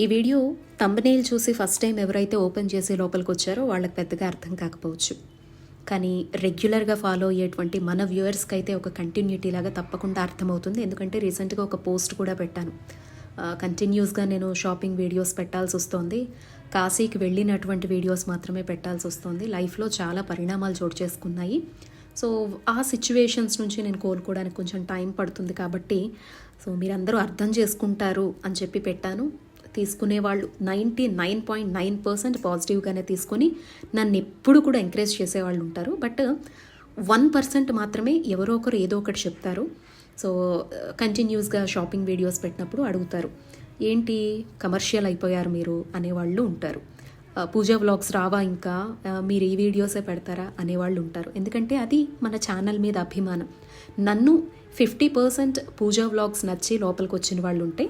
ఈ వీడియో తంబనేల్ చూసి first time ఎవరైతే ఓపెన్ చేసి లోపలికి వచ్చారో వాళ్ళకి పెద్దగా అర్థం కాకపోవచ్చు. కానీ రెగ్యులర్గా ఫాలో అయ్యేటువంటి మన వ్యూయర్స్కి అయితే ఒక కంటిన్యూటీ లాగా తప్పకుండా అర్థమవుతుంది. ఎందుకంటే రీసెంట్గా ఒక పోస్ట్ కూడా పెట్టాను. కంటిన్యూస్గా నేను షాపింగ్ వీడియోస్ పెట్టాల్సి వస్తుంది. కాశీకి వెళ్ళినటువంటి వీడియోస్ మాత్రమే పెట్టాల్సి వస్తుంది. లైఫ్లో చాలా పరిణామాలు చోటు చేసుకున్నాయి. సో ఆ సిచ్యువేషన్స్ నుంచి నేను కోలుకోవడానికి కొంచెం టైం పడుతుంది కాబట్టి సో మీరందరూ అర్థం చేసుకుంటారు అని చెప్పి పెట్టాను. తీసుకునే వాళ్ళు ninety nine point nine percent పాజిటివ్గానే తీసుకొని నన్ను ఎప్పుడు కూడా ఎంకరేజ్ చేసేవాళ్ళు ఉంటారు. బట్ వన్ పర్సెంట్ మాత్రమే ఎవరో ఒకరు ఏదో ఒకటి చెప్తారు. సో కంటిన్యూస్గా షాపింగ్ వీడియోస్ పెట్టినప్పుడు అడుగుతారు. ఏంటి? కమర్షియల్ అయిపోయారు మీరు అనేవాళ్ళు ఉంటారు. పూజా వ్లాగ్స్ రావా ఇంకా? మీరు ఈ వీడియోసే పెడతారా? అనేవాళ్ళు ఉంటారు. ఎందుకంటే అది మన ఛానల్ మీద అభిమానం. నన్ను ఫిఫ్టీ పర్సెంట్ పూజా వ్లాగ్స్ నచ్చి లోపలికి వచ్చిన వాళ్ళు ఉంటే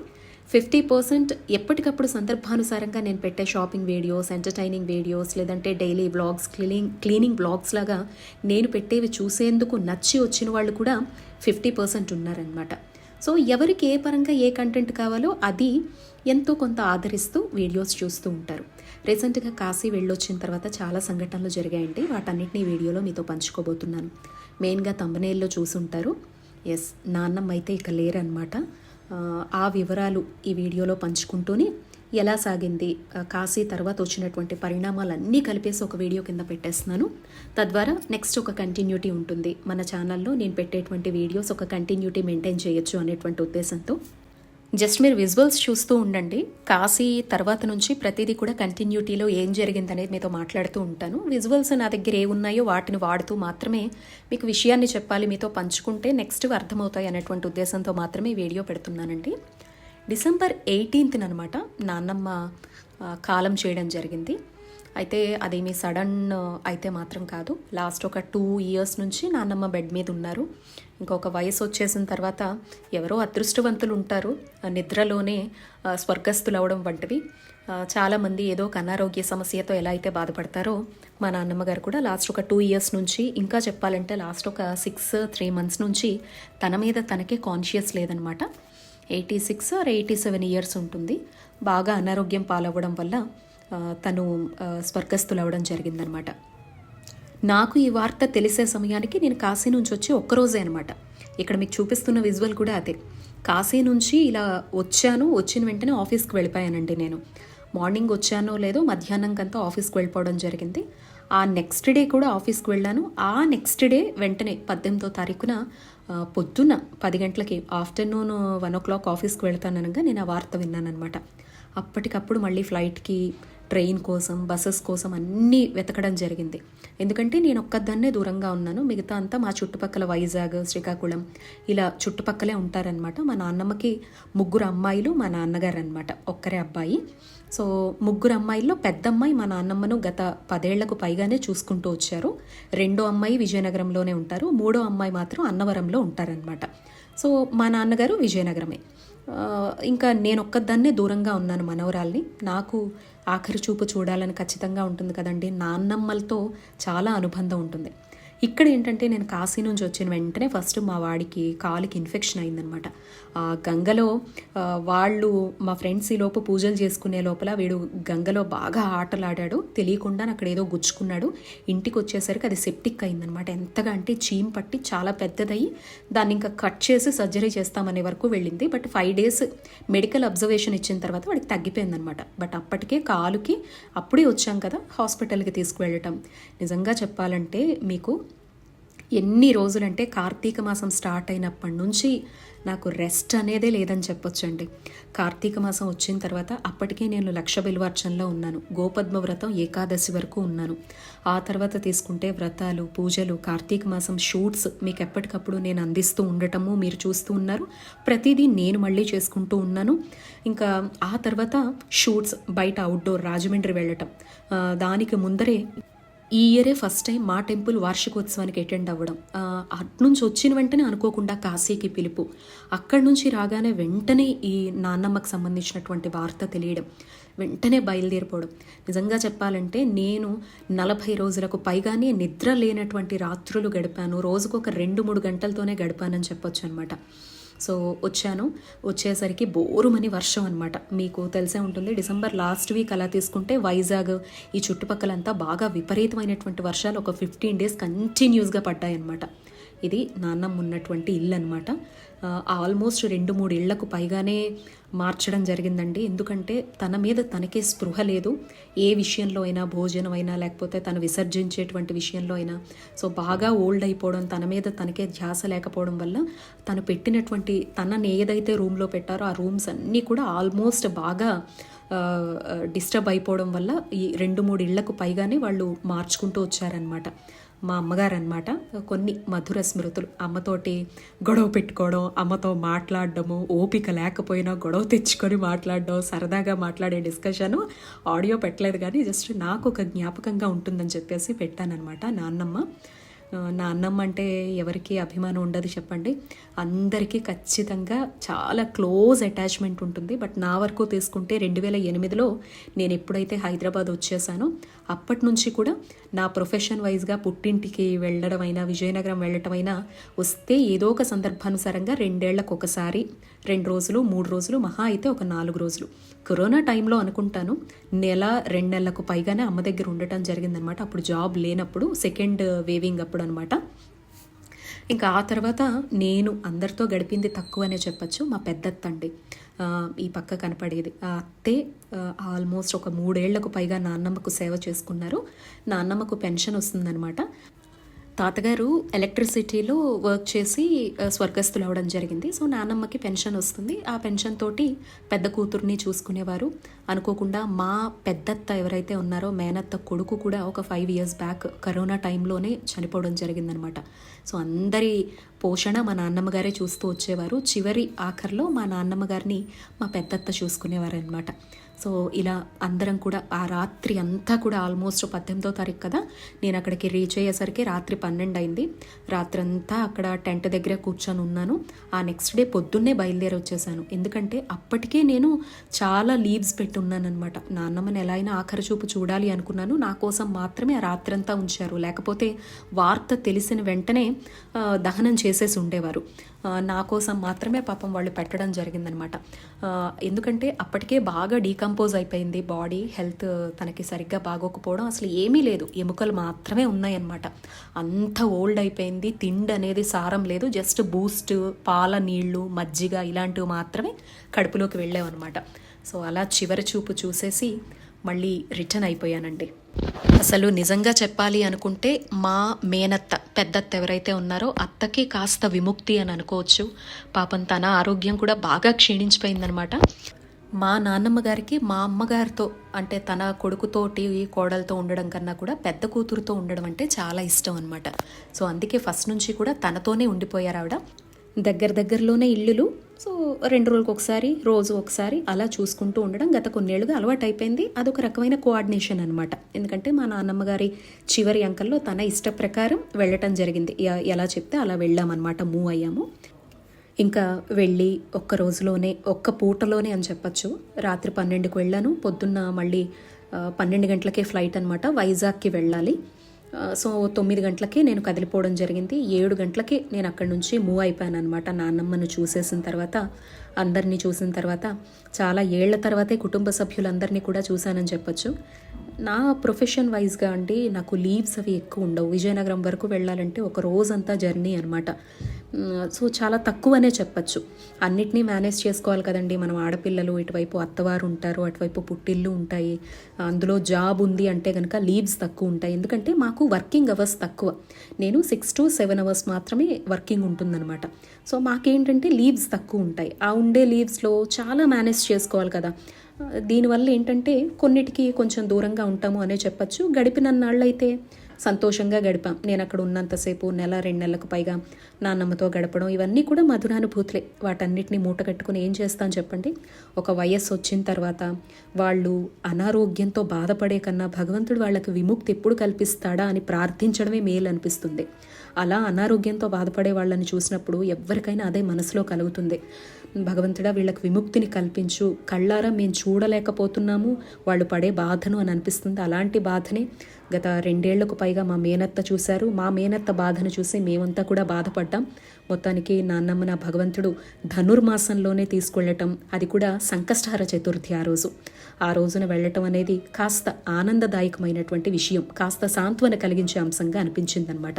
ఫిఫ్టీ పర్సెంట్ ఎప్పటికప్పుడు సందర్భానుసారంగా నేను పెట్టే షాపింగ్ వీడియోస్ ఎంటర్టైనింగ్ వీడియోస్ లేదంటే daily vlogs cleaning cleaning blogs లాగా నేను పెట్టేవి చూసేందుకు నచ్చి వచ్చిన వాళ్ళు కూడా ఫిఫ్టీ పర్సెంట్ ఉన్నారనమాట సో ఎవరికి ఏ పరంగా ఏ కంటెంట్ కావాలో అది ఎంతో కొంత ఆదరిస్తూ వీడియోస్ చూస్తూ ఉంటారు. రీసెంట్గా కాశీ వెళ్ళొచ్చిన తర్వాత చాలా సంఘటనలు జరిగాయండి. వాటన్నింటినీ వీడియోలో మీతో పంచుకోబోతున్నాను. మెయిన్గా తమ్మనేల్లో చూసుంటారు. ఎస్ నాన్నమ్మ అయితే ఇక లేరనమాట ఆ, వివరాలు ఈ వీడియోలో పంచుకుంటూనే ఎలా సాగింది కాశీ తర్వాత వచ్చినటువంటి పరిణామాలన్నీ కలిపేసి ఒక వీడియో కింద పెట్టేస్తున్నాను. తద్వారా నెక్స్ట్ ఒక కంటిన్యూటీ ఉంటుంది. మన ఛానల్లో నేను పెట్టేటువంటి వీడియోస్ ఒక కంటిన్యూటీ మెయింటైన్ చేయొచ్చు అనేటువంటి ఉద్దేశంతో. జస్ట్ మీరు విజువల్స్ చూస్తూ ఉండండి. కాశీ తర్వాత నుంచి ప్రతిదీ కూడా కంటిన్యూటీలో ఏం జరిగింది అనేది మీతో మాట్లాడుతూ ఉంటాను. విజువల్స్ నా దగ్గర ఏ ఉన్నాయో వాటిని వాడుతూ మాత్రమే మీకు విషయాన్ని చెప్పాలి మీతో పంచుకుంటే నెక్స్ట్ అర్థమవుతాయి అనేటువంటి ఉద్దేశంతో మాత్రమే వీడియో పెడుతున్నానండి. డిసెంబర్ ఎయిటీన్త్న అనమాట నాన్నమ్మ కాలం చేయడం జరిగింది. అయితే అదేమి సడన్ అయితే మాత్రం కాదు. లాస్ట్ ఒక టూ ఇయర్స్ నుంచి నాన్నమ్మ బెడ్ మీద ఉన్నారు. ఇంకొక వయసు వచ్చేసిన తర్వాత ఎవరో అదృష్టవంతులు ఉంటారు. నిద్రలోనే స్వర్గస్థులు అవడం వంటివి. చాలామంది ఏదో ఒక అనారోగ్య సమస్యతో ఎలా అయితే బాధపడతారో మా నాన్నమ్మ గారు కూడా లాస్ట్ ఒక టూ ఇయర్స్ నుంచి ఇంకా చెప్పాలంటే లాస్ట్ ఒక సిక్స్ త్రీ మంత్స్ నుంచి తన మీద తనకే కాన్షియస్ లేదనమాట. Eighty six or eighty seven years ఉంటుంది. బాగా అనారోగ్యం పాలవ్వడం వల్ల తను ఆ, జరిగిందనమాట. నాకు ఈ వార్త తెలిసే సమయానికి నేను కాశీ నుంచి వచ్చి ఒక్కరోజే అనమాట. ఇక్కడ మీకు చూపిస్తున్న విజువల్ కూడా అదే. కాశీ నుంచి ఇలా వచ్చాను వచ్చిన వెంటనే ఆఫీస్కి వెళ్ళిపోయానండి నేను. మార్నింగ్ వచ్చానో లేదో మధ్యాహ్నంకంతా ఆఫీస్కి వెళ్ళిపోవడం జరిగింది. ఆ నెక్స్ట్ డే కూడా ఆఫీస్కి వెళ్ళాను. ఆ నెక్స్ట్ డే వెంటనే పద్దెనిమిదో తారీఖున పొద్దున్న పది గంటలకి ఆఫ్టర్నూన్ వన్ ఓ క్లాక్ ఆఫీస్కి వెళ్తాననగా నేను ఆ వార్త విన్నానమాట అప్పటికప్పుడు మళ్ళీ ఫ్లైట్కి ట్రైన్ కోసం బస్సెస్ కోసం అన్నీ వెతకడం జరిగింది. ఎందుకంటే నేను ఒక్కదాన్నే దూరంగా ఉన్నాను. మిగతా అంతా మా చుట్టుపక్కల వైజాగ్ శ్రీకాకుళం ఇలా చుట్టుపక్కలే ఉంటారనమాట మా నాన్నమ్మకి ముగ్గురు అమ్మాయిలు మా నాన్నగారు అనమాట ఒక్కరే అబ్బాయి. సో ముగ్గురు అమ్మాయిల్లో పెద్ద అమ్మాయి మా నాన్నమ్మను గత పదేళ్ళకు పైగానే చూసుకుంటూ వచ్చారు. రెండో అమ్మాయి విజయనగరంలోనే ఉంటారు. మూడో అమ్మాయి మాత్రం అన్నవరంలో ఉంటారనమాట సో మా నాన్నగారు విజయనగరమే. ఇంకా నేను ఒక్కదాన్నే దూరంగా ఉన్నాను మనవరాల్ని. నాకు ఆఖరి చూపు చూడాలని ఖచ్చితంగా ఉంటుంది కదండి. నాన్నమ్మలతో చాలా అనుబంధం ఉంటుంది. ఇక్కడ ఏంటంటే నేను కాశీ నుంచి వచ్చిన వెంటనే ఫస్ట్ మా వాడికి కాలికి ఇన్ఫెక్షన్ అయిందనమాట ఆ గంగలో వాళ్ళు మా ఫ్రెండ్స్ ఈ లోపు పూజలు చేసుకునే లోపల వీడు గంగలో బాగా ఆటలాడాడు. తెలియకుండా అక్కడ ఏదో గుచ్చుకున్నాడు. ఇంటికి వచ్చేసరికి అది సెప్టిక్ అయిందనమాట ఎంతగా అంటే చీమ్ పట్టి చాలా పెద్దదయ్యి దాన్ని ఇంకా కట్ చేసి సర్జరీ చేస్తామనే వరకు వెళ్ళింది. But five days medical observation ఇచ్చిన తర్వాత వాడికి తగ్గిపోయిందనమాట బట్ అప్పటికే కాలుకి అప్పుడే వచ్చాం కదా హాస్పిటల్కి తీసుకువెళ్ళటం. నిజంగా చెప్పాలంటే మీకు ఎన్ని రోజులంటే కార్తీక మాసం స్టార్ట్ అయినప్పటి నుంచి నాకు రెస్ట్ అనేదే లేదని చెప్పొచ్చండి. కార్తీక మాసం వచ్చిన తర్వాత అప్పటికే నేను లక్ష బిల్వార్చనలో ఉన్నాను. గోపద్మ వ్రతం ఏకాదశి వరకు ఉన్నాను. ఆ తర్వాత తీసుకుంటే వ్రతాలు పూజలు కార్తీక మాసం షూట్స్ మీకు ఎప్పటికప్పుడు నేను అందిస్తూ ఉండటము మీరు చూస్తూ ఉన్నారు. ప్రతిదీ నేను మళ్ళీ చేసుకుంటూ ఉన్నాను. ఇంకా ఆ తర్వాత షూట్స్ బయట అవుట్డోర్ రాజమండ్రి వెళ్ళటం. దానికి ముందరే ఈ ఇయరే ఫస్ట్ టైం మా టెంపుల్ వార్షికోత్సవానికి అటెండ్ అవ్వడం. అట్నుంచి వచ్చిన వెంటనే అనుకోకుండా కాశీకి పిలుపు. అక్కడి నుంచి రాగానే వెంటనే ఈ నాన్నమ్మకు సంబంధించినటువంటి వార్త తెలియడం. వెంటనే బయలుదేరిపోవడం. నిజంగా చెప్పాలంటే నేను నలభై రోజులకు పైగానే నిద్ర లేనటువంటి రాత్రులు గడిపాను. రోజుకు ఒక రెండు మూడు గంటలతోనే గడిపానని చెప్పొచ్చు అనమాట సో వచ్చాను. వచ్చేసరికి బోరుమని వర్షం అనమాట మీకు తెలిసే ఉంటుంది డిసెంబర్ లాస్ట్ వీక్ అలా తీసుకుంటే వైజాగ్ ఈ చుట్టుపక్కలంతా బాగా విపరీతమైనటువంటి వర్షాలు ఒక ఫిఫ్టీన్ డేస్ కంటిన్యూస్గా పడ్డాయన్నమాట. ఇది నాన్నమ్మ ఉన్నటువంటి ఇల్లు అనమాట ఆల్మోస్ట్ రెండు మూడు ఇళ్ళకు పైగానే మార్చడం జరిగిందండి. ఎందుకంటే తన మీద తనకే స్పృహ లేదు. ఏ విషయంలో అయినా భోజనం అయినా లేకపోతే తను విసర్జించేటువంటి విషయంలో అయినా. సో బాగా ఓల్డ్ అయిపోవడం తన మీద తనకే ధ్యాస లేకపోవడం వల్ల తను పెట్టినటువంటి తనని ఏదైతే రూమ్లో పెట్టారో ఆ రూమ్స్ అన్నీ కూడా ఆల్మోస్ట్ బాగా డిస్టర్బ్ అయిపోవడం వల్ల ఈ రెండు మూడు ఇళ్ళకు పైగానే వాళ్ళు మార్చుకుంటూ వచ్చారనమాట మా అమ్మగారు అనమాట కొన్ని మధుర స్మృతులు. అమ్మతోటి గొడవ పెట్టుకోవడం అమ్మతో మాట్లాడడము ఓపిక లేకపోయినా గొడవ తెచ్చుకొని మాట్లాడడం సరదాగా మాట్లాడే డిస్కషను ఆడియో పెట్టలేదు కానీ జస్ట్ నాకు ఒక జ్ఞాపకంగా ఉంటుందని చెప్పేసి పెట్టానమాట నాన్నమ్మ. నాన్నమ్మ అంటే ఎవరికి అభిమానం ఉండదు చెప్పండి. అందరికీ ఖచ్చితంగా చాలా క్లోజ్ అటాచ్మెంట్ ఉంటుంది. బట్ నా వరకు తీసుకుంటే రెండు వేల ఎనిమిదిలో నేను ఎప్పుడైతే హైదరాబాద్ వచ్చేసానో అప్పటి నుంచి కూడా నా ప్రొఫెషన్ వైజ్గా పుట్టింటికి వెళ్ళడం అయినా విజయనగరం వెళ్ళటం అయినా వస్తే ఏదో ఒక సందర్భానుసారంగా రెండేళ్ళకు ఒకసారి రెండు రోజులు మూడు రోజులు మహా అయితే ఒక నాలుగు రోజులు. కరోనా టైంలో అనుకుంటాను నెల రెండు నెలలకు పైగానే అమ్మ దగ్గర ఉండటం జరిగిందనమాట. అప్పుడు జాబ్ లేనప్పుడు సెకండ్ వేవింగ్ అప్పుడు అనమాట ఇంకా ఆ తర్వాత నేను అందరితో గడిపింది తక్కువనే చెప్పచ్చు మా పెద్దత్త అండి. ఈ పక్క కనపడేది. ఆ అత్తే ఆల్మోస్ట్ ఒక మూడేళ్ళకు పైగా నాన్నమ్మకు సేవ చేసుకున్నారు. నాన్నమ్మకు పెన్షన్ వస్తుందనమాట తాతగారు ఎలక్ట్రిసిటీలో వర్క్ చేసి స్వర్గస్థులు అవడం జరిగింది. సో నాన్నమ్మకి పెన్షన్ వస్తుంది. ఆ పెన్షన్ తోటి పెద్ద కూతుర్ని చూసుకునేవారు. అనుకోకుండా మా పెద్దత్త ఎవరైతే ఉన్నారో మేనత్త కొడుకు కూడా ఒక ఫైవ్ ఇయర్స్ బ్యాక్ కరోనా టైంలోనే చనిపోవడం జరిగిందనమాట. సో అందరి పోషణ మా నాన్నమ్మ గారే చూస్తూ వచ్చేవారు. చివరి ఆఖరిలో మా నాన్నమ్మ గారిని మా పెద్దత్త చూసుకునేవారు అనమాట సో ఇలా అందరం కూడా ఆ రాత్రి అంతా కూడా ఆల్మోస్ట్ పద్దెనిమిదో తారీఖు కదా నేను అక్కడికి రీచ్ అయ్యేసరికి రాత్రి పన్నెండు అయింది. రాత్రంతా అక్కడ టెంట్ దగ్గర కూర్చొని ఉన్నాను. ఆ నెక్స్ట్ డే పొద్దున్నే బయలుదేరి వచ్చేసాను. ఎందుకంటే అప్పటికే నేను చాలా లీవ్స్ పెట్టున్నానమాట నాన్నమ్మని ఎలా అయినా ఆఖరి చూపు చూడాలి అనుకున్నాను. నా కోసం మాత్రమే ఆ రాత్రంతా ఉంచారు. లేకపోతే వార్త తెలిసిన వెంటనే దహనం చేసేసి ఉండేవారు. నా కోసం మాత్రమే పాపం వాళ్ళు పెట్టడం జరిగిందనమాట ఎందుకంటే అప్పటికే బాగా డీకంపోజ్ అయిపోయింది బాడీ హెల్త్ తనకి సరిగ్గా బాగోకపోవడం అసలు ఏమీ లేదు. ఎముకలు మాత్రమే ఉన్నాయన్నమాట. అంత ఓల్డ్ అయిపోయింది. తిండి అనేది సారం లేదు. జస్ట్ బూస్ట్ పాల నీళ్ళు మజ్జిగ ఇలాంటివి మాత్రమే కడుపులోకి వెళ్ళావన్నమాట సో అలా చివరి చూపు చూసేసి మళ్ళీ రిటర్న్ అయిపోయానండి. అసలు నిజంగా చెప్పాలి అనుకుంటే మా మేనత్త పెద్దత్త ఎవరైతే ఉన్నారో అత్తకి కాస్త విముక్తి అని అనుకోవచ్చు. పాపం తన ఆరోగ్యం కూడా బాగా క్షీణించిపోయిందనమాట. మా నాన్నమ్మ గారికి మా అమ్మగారితో అంటే తన కొడుకుతోటి కోడలతో ఉండడం కన్నా కూడా పెద్ద కూతురుతో ఉండడం అంటే చాలా ఇష్టం అనమాట సో అందుకే ఫస్ట్ నుంచి కూడా తనతోనే ఉండిపోయారు ఆవిడ. దగ్గర దగ్గరలోనే ఇల్లులు. సో రెండు రోజులకు ఒకసారి రోజు ఒకసారి అలా చూసుకుంటూ ఉండడం గత కొన్నేళ్ళుగా అలవాటు అయిపోయింది అదొక రకమైన కోఆర్డినేషన్ అనమాట ఎందుకంటే మా నాన్నమ్మ గారి చివరి అంకల్లో తన ఇష్ట ప్రకారం వెళ్ళటం జరిగింది. ఎలా చెప్తే అలా వెళ్ళామన్నమాట మూవ్ అయ్యాము. ఇంకా వెళ్ళి ఒక్క రోజులోనే ఒక్క పూటలోనే అని చెప్పచ్చు రాత్రి పన్నెండుకి వెళ్ళాను. పొద్దున్న మళ్ళీ పన్నెండు గంటలకే ఫ్లైట్ అనమాట వైజాగ్కి వెళ్ళాలి. సో తొమ్మిది గంటలకే నేను కదిలిపోవడం జరిగింది. ఏడు గంటలకే నేను అక్కడి నుంచి మూవ్ అయిపోయాను అనమాట నాన్నమ్మను చూసేసిన తర్వాత అందరినీ చూసిన తర్వాత చాలా ఏళ్ళ తర్వాతే కుటుంబ సభ్యులందరినీ కూడా చూశానని చెప్పొచ్చు. నా ప్రొఫెషన్ వైజ్గా అండి నాకు లీవ్స్ అవి ఎక్కువ ఉండవు. విజయనగరం వరకు వెళ్ళాలంటే ఒక రోజంతా జర్నీ అనమాట సో చాలా తక్కువనే చెప్పచ్చు. అన్నిటినీ మేనేజ్ చేసుకోవాలి కదండి. మనం ఆడపిల్లలు ఇటువైపు అత్తవారు ఉంటారు అటువైపు పుట్టిల్లు ఉంటాయి. అందులో జాబ్ ఉంది అంటే కనుక లీవ్స్ తక్కువ ఉంటాయి. ఎందుకంటే మాకు వర్కింగ్ అవర్స్ తక్కువ. నేను సిక్స్ టు సెవెన్ అవర్స్ మాత్రమే వర్కింగ్ ఉంటుందన్నమాట. సో మాకేంటంటే లీవ్స్ తక్కువ ఉంటాయి. ఆ ఉండే లీవ్స్లో చాలా మేనేజ్ చేసుకోవాలి కదా. దీనివల్ల ఏంటంటే కొన్నిటికి కొంచెం దూరంగా ఉంటాము అనే చెప్పచ్చు. గడిపిన నాళ్ళైతే సంతోషంగా గడిపాం. నేను అక్కడ ఉన్నంతసేపు నెల రెండు నెలలకు పైగా నాన్నమ్మతో గడపడం ఇవన్నీ కూడా మధురానుభూతులే. వాటన్నిటిని మూటగట్టుకుని ఏం చేస్తాను చెప్పండి. ఒక వయస్సు వచ్చిన తర్వాత వాళ్ళు అనారోగ్యంతో బాధపడే కన్నా భగవంతుడు వాళ్ళకి విముక్తి ఎప్పుడు కల్పిస్తాడా అని ప్రార్థించడమే మేలు అనిపిస్తుంది. అలా అనారోగ్యంతో బాధపడే వాళ్ళని చూసినప్పుడు ఎవరికైనా అదే మనసులో కలుగుతుంది. భగవంతుడా వీళ్ళకి విముక్తిని కల్పించు. కళ్ళారా మేము చూడలేకపోతున్నాము. వాళ్ళు పడే బాధను అని అనిపిస్తుంది. అలాంటి బాధనే గత రెండేళ్ళకు పైగా మా మేనత్త చూశారు. మా మేనత్త బాధను చూసి మేమంతా కూడా బాధపడ్డాం. మొత్తానికి నాన్నమ్మ నా భగవంతుడు ధనుర్మాసంలోనే తీసుకెళ్ళటం అది కూడా సంకష్టహర చతుర్థి ఆ రోజు. ఆ రోజున వెళ్ళటం అనేది కాస్త ఆనందదాయకమైనటువంటి విషయం. కాస్త సాంత్వన కలిగించే అంశంగా అనిపించిందనమాట.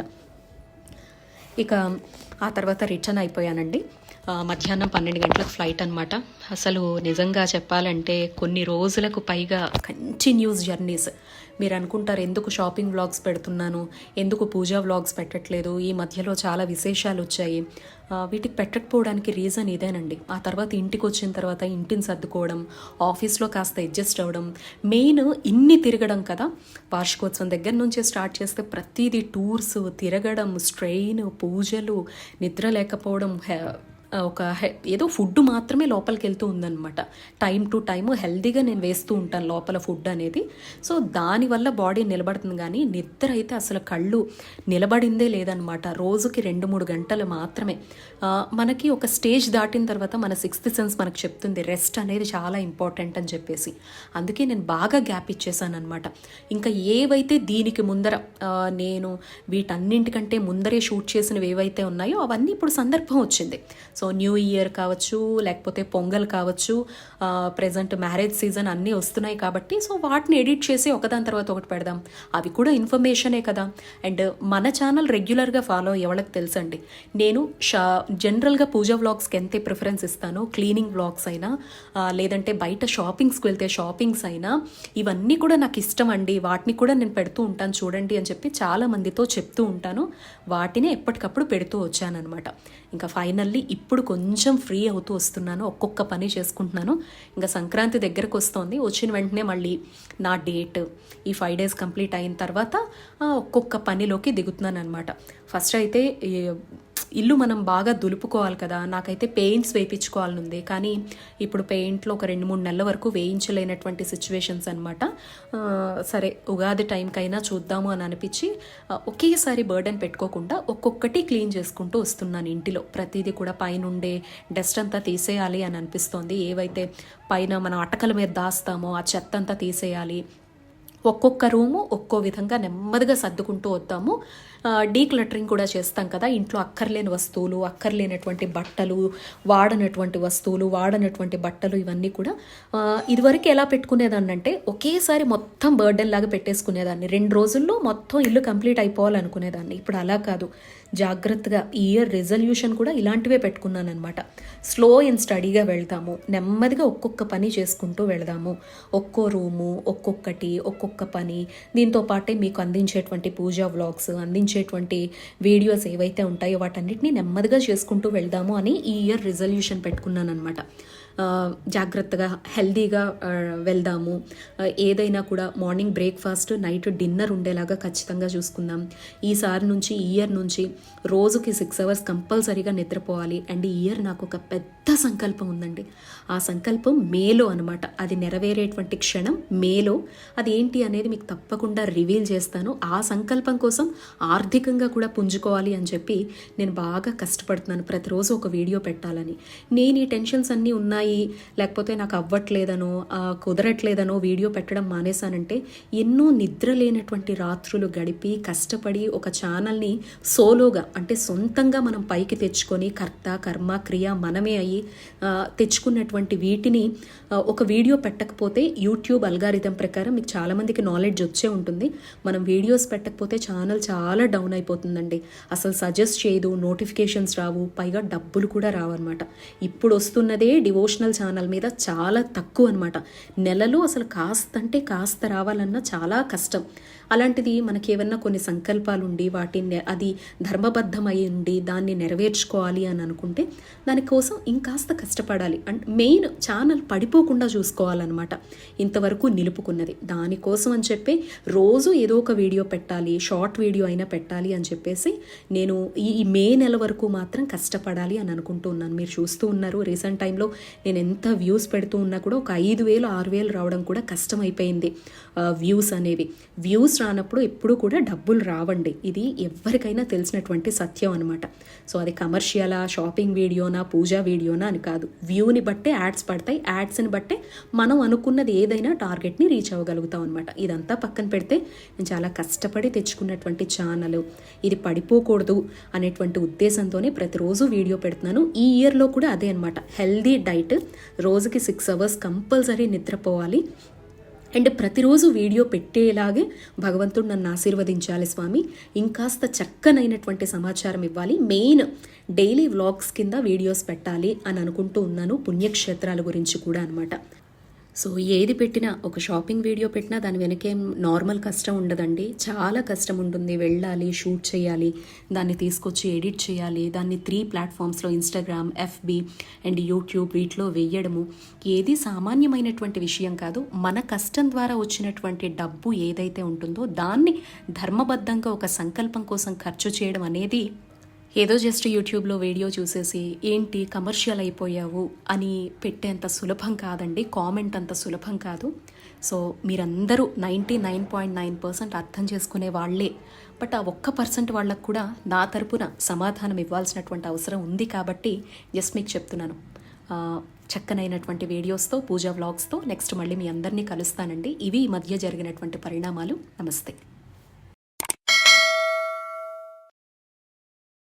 ఇక ఆ తర్వాత రిటర్న్ అయిపోయానండి. మధ్యాహ్నం పన్నెండు గంటలకు ఫ్లైట్ అనమాట అసలు నిజంగా చెప్పాలంటే కొన్ని రోజులకు పైగా కంటిన్యూస్ జర్నీస్. మీరు అనుకుంటారు ఎందుకు షాపింగ్ వ్లాగ్స్ పెడుతున్నాను? ఎందుకు పూజా వ్లాగ్స్ పెట్టట్లేదు? ఈ మధ్యలో చాలా విశేషాలు వచ్చాయి. వీటికి పెట్టకపోవడానికి రీజన్ ఇదేనండి. ఆ తర్వాత ఇంటికి వచ్చిన తర్వాత ఇంటిని సర్దుకోవడం ఆఫీస్లో కాస్త అడ్జస్ట్ అవ్వడం మెయిన్ ఇన్ని తిరగడం కదా. వార్షికోత్సవం దగ్గర నుంచే స్టార్ట్ చేస్తే ప్రతిదీ టూర్స్ తిరగడం స్ట్రెయిన్ పూజలు నిద్ర లేకపోవడం హె- ఒక ఏదో ఫుడ్ మాత్రమే లోపలికి వెళ్తూ ఉందన్నమాట. టైం టు టైం హెల్దీగా నేను వేస్తూ ఉంటాను లోపల ఫుడ్ అనేది. సో దానివల్ల బాడీ నిలబడుతుంది కానీ నిద్ర అయితే అసలు కళ్ళు నిలబడిందే లేదనమాట రోజుకి రెండు మూడు గంటలు మాత్రమే. మనకి ఒక స్టేజ్ దాటిన తర్వాత మన సిక్స్త్ సెన్స్ మనకు చెప్తుంది రెస్ట్ అనేది చాలా ఇంపార్టెంట్ అని చెప్పేసి. అందుకే నేను బాగా గ్యాప్ ఇచ్చేసాను అనమాట ఇంకా ఏవైతే దీనికి ముందర నేను వీటన్నింటికంటే ముందరే షూట్ చేసినవి ఏవైతే ఉన్నాయో అవన్నీ ఇప్పుడు సందర్భం వచ్చింది. సో సో న్యూ ఇయర్ కావచ్చు లేకపోతే పొంగల్ కావచ్చు ప్రజెంట్ మ్యారేజ్ సీజన్ అన్నీ వస్తున్నాయి కాబట్టి సో వాటిని ఎడిట్ చేసి ఒకదాని తర్వాత ఒకటి పెడదాం. అవి కూడా ఇన్ఫర్మేషనే కదా. అండ్ మన ఛానల్ రెగ్యులర్గా ఫాలో ఎవరికి తెలుసండి. నేను షా జనరల్గా పూజ వ్లాగ్స్కి ఎంతే ప్రిఫరెన్స్ ఇస్తానో? క్లీనింగ్ వ్లాగ్స్ అయినా లేదంటే బయట షాపింగ్స్కి వెళ్తే షాపింగ్స్ అయినా ఇవన్నీ కూడా నాకు ఇష్టం అండి. వాటిని కూడా నేను పెడుతూ ఉంటాను చూడండి అని చెప్పి చాలా మందితో చెప్తూ ఉంటాను. వాటిని ఎప్పటికప్పుడు పెడుతూ వచ్చానమాట ఇంకా ఫైనల్లీ ఇప్పుడు ఇప్పుడు కొంచెం ఫ్రీ అవుతూ వస్తున్నాను. ఒక్కొక్క పని చేసుకుంటున్నాను. ఇంకా సంక్రాంతి దగ్గరకు వస్తోంది. వచ్చిన వెంటనే మళ్ళీ నా డేట్ ఈ ఫైవ్ డేస్ కంప్లీట్ అయిన తర్వాత ఒక్కొక్క పనిలోకి దిగుతున్నాను అనమాట ఫస్ట్ అయితే ఈ ఇల్లు మనం బాగా దులుపుకోవాలి కదా. నాకైతే పెయింట్స్ వేయించుకోవాలని ఉంది కానీ ఇప్పుడు పెయింట్లో ఒక రెండు మూడు నెలల వరకు వేయించలేనటువంటి సిచ్యువేషన్స్ అనమాట సరే ఉగాది టైంకైనా చూద్దాము అని అనిపించి ఒకేసారి బర్డెన్ పెట్టుకోకుండా ఒక్కొక్కటి క్లీన్ చేసుకుంటూ వస్తున్నాను ఇంటిలో. ప్రతిదీ కూడా పైన ఉండే డస్ట్ అంతా తీసేయాలి అని అనిపిస్తోంది. ఏవైతే పైన మనం అటకల మీద దాస్తామో ఆ చెత్త అంతా తీసేయాలి. ఒక్కొక్క రూము ఒక్కో విధంగా నెమ్మదిగా సర్దుకుంటూ వద్దాము. డీక్లటరింగ్ కూడా చేస్తాం కదా. ఇంట్లో అక్కర్లేని వస్తువులు అక్కర్లేనటువంటి బట్టలు వాడనటువంటి వస్తువులు వాడనటువంటి బట్టలు ఇవన్నీ కూడా ఇదివరకు ఎలా పెట్టుకునేదాన్ని అంటే ఒకేసారి మొత్తం బర్డెన్ లాగా పెట్టేసుకునేదాన్ని. రెండు రోజుల్లో మొత్తం ఇల్లు కంప్లీట్ అయిపోవాలనుకునేదాన్ని. ఇప్పుడు అలా కాదు. జాగ్రత్తగా ఇయర్ రిజల్యూషన్ కూడా ఇలాంటివే పెట్టుకున్నాను అనమాట స్లో అండ్ స్టడీగా వెళ్తాము. నెమ్మదిగా ఒక్కొక్క పని చేసుకుంటూ వెళదాము. ఒక్కో రూము ఒక్కొక్కటి ఒక్కొక్క పని. దీంతో పాటే మీకు అందించేటువంటి పూజా వ్లాగ్స్ అందించేటువంటి వీడియోస్ ఏవైతే ఉంటాయో వాటన్నిటిని నెమ్మదిగా చేసుకుంటూ వెళ్దాము అని ఈ ఇయర్ రిజల్యూషన్ పెట్టుకున్నాను అనమాట జాగ్రత్తగా హెల్దీగా వెళ్దాము. ఏదైనా కూడా మార్నింగ్ బ్రేక్ఫాస్ట్ నైట్ డిన్నర్ ఉండేలాగా ఖచ్చితంగా చూసుకుందాం. ఈసారి నుంచి ఇయర్ నుంచి రోజుకి సిక్స్ అవర్స్ కంపల్సరీగా నిద్రపోవాలి. అండ్ ఈ ఇయర్ నాకు ఒక పెద్ద సంకల్పం ఉందండి. ఆ సంకల్పం మేలో అనమాట అది నెరవేరేటువంటి క్షణం మేలో. అది ఏంటి అనేది మీకు తప్పకుండా రివీల్ చేస్తాను. ఆ సంకల్పం కోసం ఆర్థికంగా కూడా పుంజుకోవాలి అని చెప్పి నేను బాగా కష్టపడుతున్నాను ప్రతిరోజు ఒక వీడియో పెట్టాలని. నేను ఈ టెన్షన్స్ అన్నీ ఉన్నాయి లేకపోతే నాకు అవ్వట్లేదనో కుదరట్లేదనో వీడియో పెట్టడం మానేశానంటే ఎన్నో నిద్ర లేనటువంటి రాత్రులు గడిపి కష్టపడి ఒక ఛానల్ని సోలోగా అంటే సొంతంగా మనం పైకి తెచ్చుకొని కర్త కర్మ క్రియ మనమే అయ్యి తెచ్చుకున్నటువంటి వీటిని ఒక వీడియో పెట్టకపోతే యూట్యూబ్ అల్గారిథం ప్రకారం మీకు చాలామందికి నాలెడ్జ్ వచ్చే ఉంటుంది. మనం వీడియోస్ పెట్టకపోతే ఛానల్ చాలా డౌన్ అయిపోతుందండి. అసలు సజెస్ట్ చేయదు నోటిఫికేషన్స్ రావు పైగా డబ్బులు కూడా రావన్నమాట. ఇప్పుడు వస్తున్నదే డివోషన్ డివోషనల్ ఛానల్ మీద చాలా తక్కువ అనమాట నెలలో అసలు కాస్త అంటే కాస్త రావాలన్నా చాలా కష్టం. అలాంటిది మనకి ఏమన్నా కొన్ని సంకల్పాలు ఉండి వాటిని అది ధర్మబద్ధమై ఉండి దాన్ని నెరవేర్చుకోవాలి అని అనుకుంటే దానికోసం ఇంకాస్త కష్టపడాలి. అండ్ మెయిన్ ఛానల్ పడిపోకుండా చూసుకోవాలన్నమాట. ఇంతవరకు నిలుపుకున్నది. దానికోసం అని చెప్పి రోజు ఏదో ఒక వీడియో పెట్టాలి షార్ట్ వీడియో అయినా పెట్టాలి అని చెప్పేసి నేను ఈ ఈ మే నెల వరకు మాత్రం కష్టపడాలి అని అనుకుంటూ ఉన్నాను. మీరు చూస్తూ ఉన్నారు. రీసెంట్ టైంలో నేను ఎంత వ్యూస్ పెడుతూ ఉన్నా కూడా ఒక ఐదు వేలు ఆరు వేలు రావడం కూడా కష్టమైపోయింది. వ్యూస్ అనేవి. వ్యూస్ రానప్పుడు ఎప్పుడు కూడా డబ్బులు రావండి. ఇది ఎవరికైనా తెలిసినటువంటి సత్యం అనమాట సో అది కమర్షియలా షాపింగ్ వీడియోనా పూజా వీడియోనా అని కాదు. వ్యూని బట్టే యాడ్స్ పడతాయి. యాడ్స్ని బట్టే మనం అనుకున్నది ఏదైనా టార్గెట్ని రీచ్ అవ్వగలుగుతాం అనమాట ఇదంతా పక్కన పెడితే నేను చాలా కష్టపడి తెచ్చుకున్నటువంటి ఛానల్. ఇది పడిపోకూడదు అనేటువంటి ఉద్దేశంతోనే ప్రతిరోజు వీడియో పెడుతున్నాను. ఈ ఇయర్లో కూడా అదే అనమాట హెల్దీ డైట్. రోజుకి సిక్స్ అవర్స్ కంపల్సరీ నిద్రపోవాలి. అండ్ ప్రతిరోజు వీడియో పెట్టేలాగే భగవంతుడు నన్ను ఆశీర్వదించాలి స్వామి. ఇంకాస్త చక్కనైనటువంటి సమాచారం ఇవ్వాలి. మెయిన్ డైలీ వ్లాగ్స్ కింద వీడియోస్ పెట్టాలి అని అనుకుంటూ ఉన్నాను. పుణ్యక్షేత్రాల గురించి కూడా అనమాట సో ఏది పెట్టినా ఒక షాపింగ్ వీడియో పెట్టినా దాని వెనకేం నార్మల్ కష్టం ఉండదండి. చాలా కష్టం ఉంటుంది వెళ్ళాలి షూట్ చేయాలి దాన్ని తీసుకొచ్చి ఎడిట్ చేయాలి దాన్ని త్రీ ప్లాట్ఫామ్స్లో ఇన్స్టాగ్రామ్ ఎఫ్బి అండ్ యూట్యూబ్ వీటిలో వేయడము. ఏది సామాన్యమైనటువంటి విషయం కాదు మన కష్టం ద్వారా వచ్చినటువంటి డబ్బు ఏదైతే ఉంటుందో దాన్ని ధర్మబద్ధంగా ఒక సంకల్పం కోసం ఖర్చు చేయడం అనేది ఏదో జస్ట్ యూట్యూబ్లో వీడియో చూసేసి ఏంటి కమర్షియల్ అయిపోయావు? అని పెట్టేంత సులభం కాదండి. కామెంట్ అంత సులభం కాదు. సో మీరందరూ ninety nine point nine percent అర్థం చేసుకునే వాళ్ళే. బట్ ఆ ఒక్క పర్సెంట్ వాళ్ళకు కూడా నా తరపున సమాధానం ఇవ్వాల్సినటువంటి అవసరం ఉంది కాబట్టి జస్ట్ మీకు చెప్తున్నాను. చక్కనైనటువంటి వీడియోస్తో పూజా వ్లాగ్స్తో నెక్స్ట్ మళ్ళీ మీ అందరినీ కలుస్తానండి. ఇవి ఈ మధ్య జరిగినటువంటి పరిణామాలు. నమస్తే.